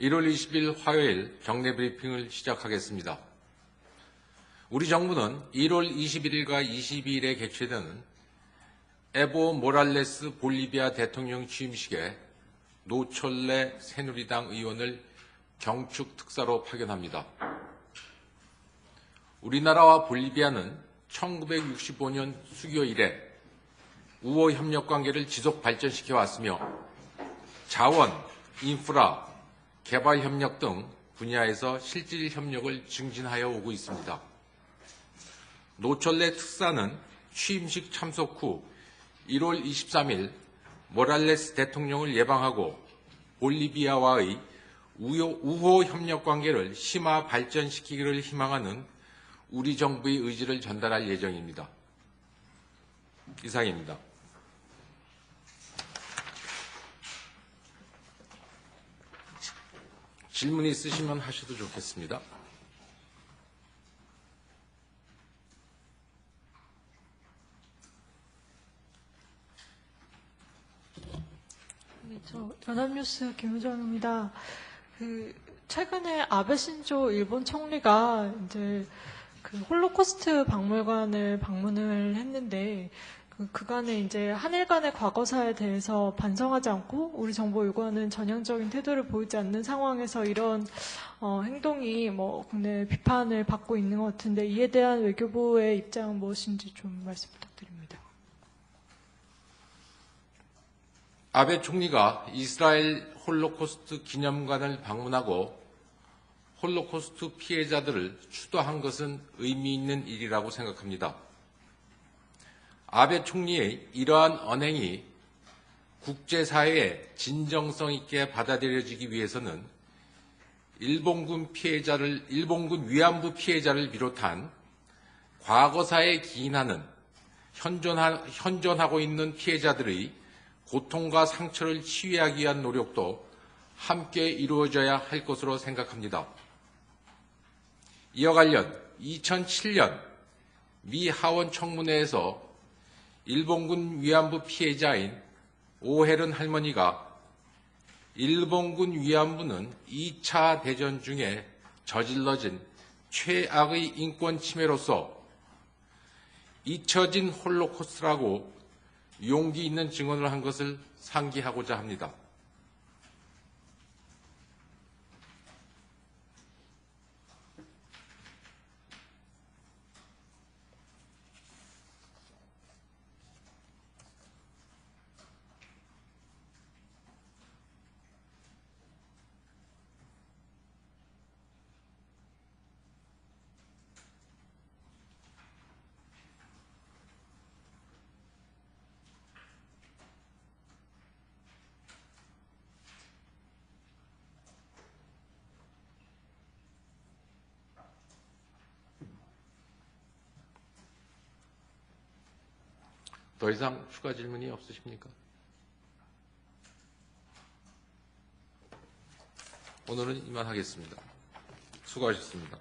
1월 20일 화요일 경례 브리핑을 시작하겠습니다. 우리 정부는 1월 21일과 22일에 개최되는 에보 모랄레스 볼리비아 대통령 취임식에 노철래 새누리당 의원을 경축 특사로 파견합니다. 우리나라와 볼리비아는 1965년 수교 이래 우호 협력 관계를 지속 발전시켜 왔으며 자원, 인프라, 개발 협력 등 분야에서 실질 협력을 증진하여 오고 있습니다. 노철래 특사는 취임식 참석 후 1월 23일 모랄레스 대통령을 예방하고 볼리비아와의 우호 협력 관계를 심화 발전시키기를 희망하는 우리 정부의 의지를 전달할 예정입니다. 이상입니다. 질문 있으시면 하셔도 좋겠습니다. 네, 저 연합뉴스 김효정입니다. 그 최근에 아베 신조 일본 총리가 이제 그 홀로코스트 박물관을 방문을 했는데 그 그간에 이제 한일 간의 과거사에 대해서 반성하지 않고 우리 정부 요구하는 전향적인 태도를 보이지 않는 상황에서 이런 어, 행동이 뭐 국내 비판을 받고 있는 것 같은데 이에 대한 외교부의 입장은 무엇인지 좀 말씀 부탁드립니다. 아베 총리가 이스라엘 홀로코스트 기념관을 방문하고 홀로코스트 피해자들을 추도한 것은 의미 있는 일이라고 생각합니다. 아베 총리의 이러한 언행이 국제사회에 진정성 있게 받아들여지기 위해서는 일본군 피해자를, 일본군 위안부 피해자를 비롯한 과거사에 기인하는 현존하, 현존하고 있는 피해자들의 고통과 상처를 치유하기 위한 노력도 함께 이루어져야 할 것으로 생각합니다. 이와 관련 2007년 미 하원 청문회에서 일본군 위안부 피해자인 오혜른 할머니가 일본군 위안부는 2차 대전 중에 저질러진 최악의 인권 침해로서 잊혀진 홀로코스트라고 용기 있는 증언을 한 것을 상기하고자 합니다. 더 이상 추가 질문이 없으십니까? 오늘은 이만 하겠습니다. 수고하셨습니다.